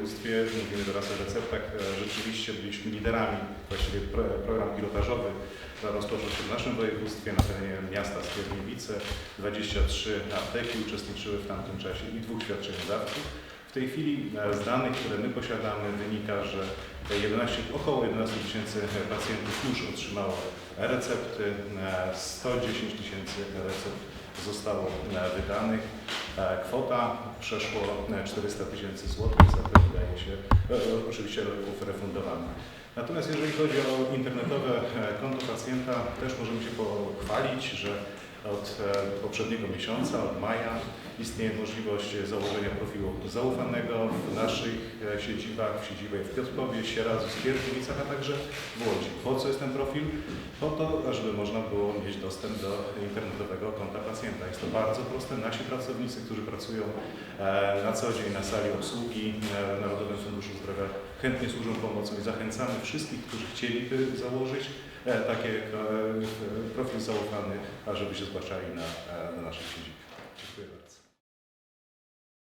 województwie, mówimy teraz o receptach, e, rzeczywiście byliśmy liderami, właściwie pro- program pilotażowy rozpoczął się w naszym województwie na terenie miasta Skierniewice. 23 apteki uczestniczyły w tamtym czasie i dwóch świadczeniodawców. W tej chwili e, z danych, które my posiadamy, wynika, że 11, około 11 tysięcy pacjentów już otrzymało recepty, e, 110 tysięcy recept zostało e, wydanych. E, Kwota przeszło e, 400 tysięcy złotych, za to wydaje się e, oczywiście leków refundowanych. Natomiast jeżeli chodzi o internetowe e, konto pacjenta, też możemy się pochwalić, że od e, poprzedniego miesiąca, od maja, istnieje możliwość założenia profilu zaufanego w naszych e, siedzibach, w siedzibie w Piotrkowie, Sieradzu, Skierniewicach, a także w Łodzi. Po co jest ten profil? Po to, żeby można było mieć dostęp do internetowego konta pacjenta. Jest to bardzo proste. Nasi pracownicy, którzy pracują e, na co dzień na sali obsługi w Narodowym Funduszu Zdrowia, chętnie służą pomocą i zachęcamy wszystkich, którzy chcieliby założyć takie profil zaufany, ażeby się zgłaszali na, e, na naszych siedzibach. Dziękuję bardzo.